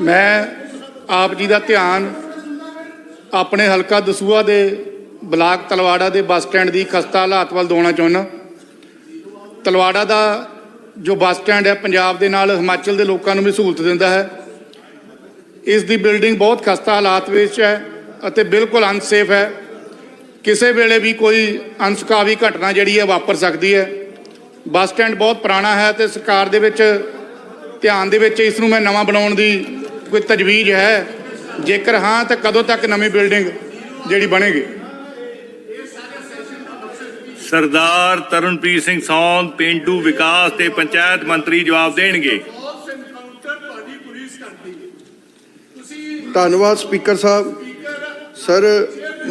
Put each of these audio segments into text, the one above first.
ਮੈਂ ਆਪ ਜੀ ਦਾ ਧਿਆਨ ਆਪਣੇ ਹਲਕਾ ਦਸੂਆ ਦੇ ਬਲਾਕ ਤਲਵਾੜਾ ਦੇ ਬੱਸ ਸਟੈਂਡ ਦੀ ਖਸਤਾ ਹਾਲਾਤ ਵੱਲ ਦਿਵਾਉਣਾ ਚਾਹੁੰਦਾ। ਤਲਵਾੜਾ ਦਾ ਜੋ ਬੱਸ ਸਟੈਂਡ ਹੈ, ਪੰਜਾਬ ਦੇ ਨਾਲ ਹਿਮਾਚਲ ਦੇ ਲੋਕਾਂ ਨੂੰ ਵੀ ਸਹੂਲਤ ਦਿੰਦਾ ਹੈ। ਇਸ ਦੀ ਬਿਲਡਿੰਗ ਬਹੁਤ ਖਸਤਾ ਹਾਲਾਤ ਵਿੱਚ ਹੈ ਅਤੇ ਬਿਲਕੁਲ ਅਨਸੇਫ ਹੈ। ਕਿਸੇ ਵੇਲੇ ਵੀ ਕੋਈ ਅਨਸੁਖਾਵੀ ਘਟਨਾ ਜਿਹੜੀ ਹੈ, ਵਾਪਰ ਸਕਦੀ ਹੈ। ਬੱਸ ਸਟੈਂਡ ਬਹੁਤ ਪੁਰਾਣਾ ਹੈ ਤੇ ਸਰਕਾਰ ਦੇ ਵਿੱਚ, ਧਿਆਨ ਦੇ ਵਿੱਚ ਇਸ ਨੂੰ ਮੈਂ ਨਵਾਂ ਬਣਾਉਣ ਦੀ ਕੋਈ ਤਜਵੀਜ਼ ਹੈ? ਜੇਕਰ ਹਾਂ ਤਾਂ ਕਦੋਂ ਤੱਕ ਨਵੀਂ ਬਿਲਡਿੰਗ ਜਿਹੜੀ ਬਣੇਗੀ? ਸਰਦਾਰ ਤਰਨਪ੍ਰੀਤ ਸਿੰਘ ਸੌਂਦ ਪਿੰਡੂ ਵਿਕਾਸ ਤੇ ਪੰਚਾਇਤ ਮੰਤਰੀ ਜਵਾਬ ਦੇਣਗੇ। ਧੰਨਵਾਦ ਸਪੀਕਰ ਸਾਹਿਬ। ਸਰ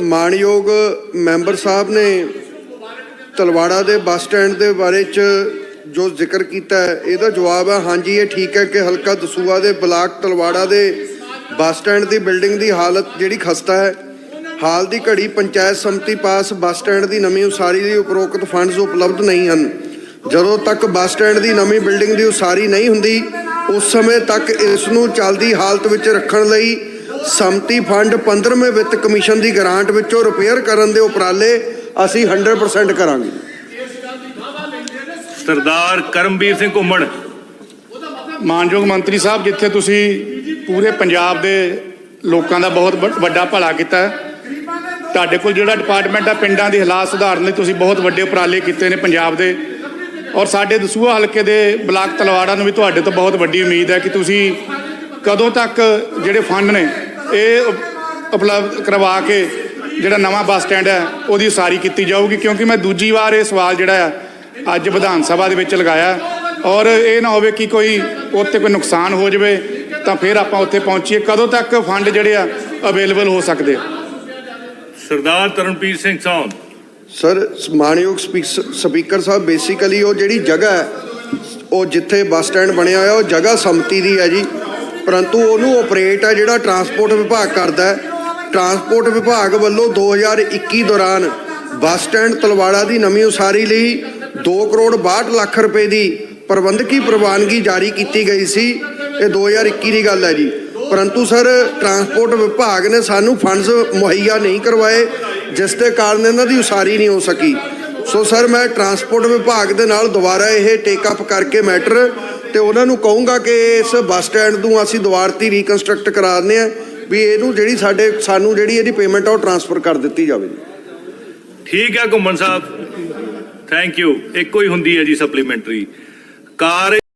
ਮਾਨਯੋਗ ਮੈਂਬਰ ਸਾਹਿਬ ਨੇ ਤਲਵਾੜਾ ਦੇ ਬੱਸ ਸਟੈਂਡ ਦੇ ਬਾਰੇ ਚ ਜੋ ਜ਼ਿਕਰ ਕੀਤਾ ਹੈ, ਇਹਦਾ ਜਵਾਬ ਹੈ, ਹਾਂਜੀ, ਇਹ ਠੀਕ ਹੈ ਕਿ ਹਲਕਾ ਦਸੂਆ ਦੇ ਬਲਾਕ ਤਲਵਾੜਾ ਦੇ ਬੱਸ ਸਟੈਂਡ ਦੀ ਬਿਲਡਿੰਗ ਦੀ ਹਾਲਤ ਜਿਹੜੀ ਖਸਤਾ ਹੈ। ਹਾਲ ਦੀ ਘੜੀ ਪੰਚਾਇਤ ਸਮਿਤੀ ਪਾਸ ਬੱਸ ਸਟੈਂਡ ਦੀ ਨਵੀਂ ਉਸਾਰੀ ਲਈ ਉਪਰੋਕਤ ਫੰਡਸ ਉਪਲਬਧ ਨਹੀਂ ਹਨ। ਜਦੋਂ ਤੱਕ ਬੱਸ ਸਟੈਂਡ ਦੀ ਨਵੀਂ ਬਿਲਡਿੰਗ ਦੀ ਉਸਾਰੀ ਨਹੀਂ ਹੁੰਦੀ, ਉਸ ਸਮੇਂ ਤੱਕ ਇਸ ਨੂੰ ਚੱਲਦੀ ਹਾਲਤ ਵਿੱਚ ਰੱਖਣ ਲਈ ਸੰਮਤੀ ਫੰਡ 15ਵੇਂ ਵਿੱਤ ਕਮਿਸ਼ਨ ਦੀ ਗ੍ਰਾਂਟ ਵਿੱਚੋਂ ਰਿਪੇਅਰ ਕਰਨ ਦੇ ਉਪਰਾਲੇ ਅਸੀਂ 100% ਕਰਾਂਗੇ। ਸਰਦਾਰ ਕਰਮਵੀਰ ਸਿੰਘ ਘੁੰਮਣ। ਮਾਨਯੋਗ ਮੰਤਰੀ ਸਾਹਿਬ, ਜਿੱਥੇ ਤੁਸੀਂ ਪੂਰੇ ਪੰਜਾਬ ਦੇ ਲੋਕਾਂ ਦਾ ਬਹੁਤ ਵੱਡ- ਵੱਡਾ ਭਲਾ ਕੀਤਾ ਤੁਹਾਡੇ ਕੋਲ ਜਿਹੜਾ ਡਿਪਾਰਟਮੈਂਟ ਆ, ਪਿੰਡਾਂ ਦੀ ਹਾਲਾਤ ਸੁਧਾਰਨ ਲਈ ਤੁਸੀਂ ਬਹੁਤ ਵੱਡੇ ਉਪਰਾਲੇ ਕੀਤੇ ਨੇ ਪੰਜਾਬ ਦੇ। ਔਰ ਸਾਡੇ ਦਸੂਹਾ ਹਲਕੇ ਦੇ ਬਲਾਕ ਤਲਵਾੜਾ ਨੂੰ ਵੀ ਤੁਹਾਡੇ ਤੋਂ ਬਹੁਤ ਵੱਡੀ ਉਮੀਦ ਹੈ ਕਿ ਤੁਸੀਂ ਕਦੋਂ ਤੱਕ ਜਿਹੜੇ ਫੰਡ ਨੇ, ਇਹ ਉਪਲਬਧ ਕਰਵਾ ਕੇ ਜਿਹੜਾ ਨਵਾਂ ਬੱਸ ਸਟੈਂਡ ਹੈ, ਉਹਦੀ ਉਸਾਰੀ ਕੀਤੀ ਜਾਊਗੀ। ਕਿਉਂਕਿ ਮੈਂ ਦੂਜੀ ਵਾਰ ਇਹ ਸਵਾਲ ਜਿਹੜਾ ਆ ਅੱਜ ਵਿਧਾਨ ਸਭਾ ਦੇ ਵਿੱਚ ਲਗਾਇਆ। ਔਰ ਇਹ ਨਾ ਹੋਵੇ ਕਿ ਕੋਈ ਉੱਥੇ ਕੋਈ ਨੁਕਸਾਨ ਹੋ ਜਾਵੇ ਤਾਂ ਫਿਰ ਆਪਾਂ ਉੱਥੇ ਪਹੁੰਚੀਏ। ਕਦੋਂ ਤੱਕ ਫੰਡ ਜਿਹੜੇ ਆ ਅਵੇਲੇਬਲ ਹੋ ਸਕਦੇ ਆ? ਸਰਦਾਰ ਤਰਨਪ੍ਰੀਤ ਸਿੰਘ ਸੌਂਦ। ਸਰ ਮਾਨਯੋਗ ਸਪੀਕ- ਸਪੀਕਰ ਸਾਹਿਬ ਬੇਸਿਕਲੀ ਉਹ ਜਿਹੜੀ ਜਗ੍ਹਾ ਹੈ ਉਹ ਜਿੱਥੇ ਬੱਸ ਸਟੈਂਡ ਬਣਿਆ ਹੋਇਆ ਉਹ ਜਗ੍ਹਾ ਸੰਮਤੀ ਦੀ ਹੈ ਜੀ। ਪਰੰਤੂ ਉਹਨੂੰ ਆਪਰੇਟ ਹੈ ਜਿਹੜਾ ਟਰਾਂਸਪੋਰਟ ਵਿਭਾਗ ਕਰਦਾ ਹੈ। ਟਰਾਂਸਪੋਰਟ ਵਿਭਾਗ ਵੱਲੋਂ 2021 ਦੌਰਾਨ ਬੱਸ ਸਟੈਂਡ ਤਲਵਾੜਾ ਦੀ ਨਵੀਂ ਉਸਾਰੀ ਲਈ 2 ਕਰੋੜ 62 ਲੱਖ ਰੁਪਏ ਦੀ ਪ੍ਰਬੰਧਕੀ ਪ੍ਰਵਾਨਗੀ ਜਾਰੀ ਕੀਤੀ ਗਈ ਸੀ। ਇਹ 2021 ਦੀ ਗੱਲ ਹੈ ਜੀ। ਪਰੰਤੂ ਸਰ, ਟਰਾਂਸਪੋਰਟ ਵਿਭਾਗ ਨੇ ਸਾਨੂੰ ਫੰਡਸ ਮੁਹੱਈਆ ਨਹੀਂ ਕਰਵਾਏ, ਜਿਸ ਦੇ ਕਾਰਨ ਇਹਨਾਂ ਦੀ ਉਸਾਰੀ ਨਹੀਂ ਹੋ ਸਕੀ। ਸੋ ਸਰ, ਮੈਂ ਟਰਾਂਸਪੋਰਟ ਵਿਭਾਗ ਦੇ ਨਾਲ ਦੁਬਾਰਾ ਇਹ ਟੇਕ ਅਪ ਕਰਕੇ ਮੈਟਰ ਤੇ ਉਹਨਾਂ ਨੂੰ ਕਹੂੰਗਾ ਕਿ ਇਸ ਬੱਸ ਸਟੈਂਡ ਨੂੰ ਅਸੀਂ ਦੁਬਾਰਤੀ ਰੀਕਨਸਟਰਕਟ ਕਰਾ ਦਿੰਦੇ ਆ ਵੀ ਇਹਨੂੰ ਜਿਹੜੀ ਸਾਡੇ, ਸਾਨੂੰ ਜਿਹੜੀ ਇਹਦੀ ਪੇਮੈਂਟ ਆ ਉਹ ਟਰਾਂਸਫਰ ਕਰ ਦਿੱਤੀ ਜਾਵੇ ਠੀਕ ਹੈ, ਘੁੰਮਣ ਸਾਹਿਬ। ਥੈਂਕ ਯੂ ਇੱਕੋ ਹੀ ਹੁੰਦੀ ਹੈ ਜੀ ਸਪਲੀਮੈਂਟਰੀ ਕਾਰ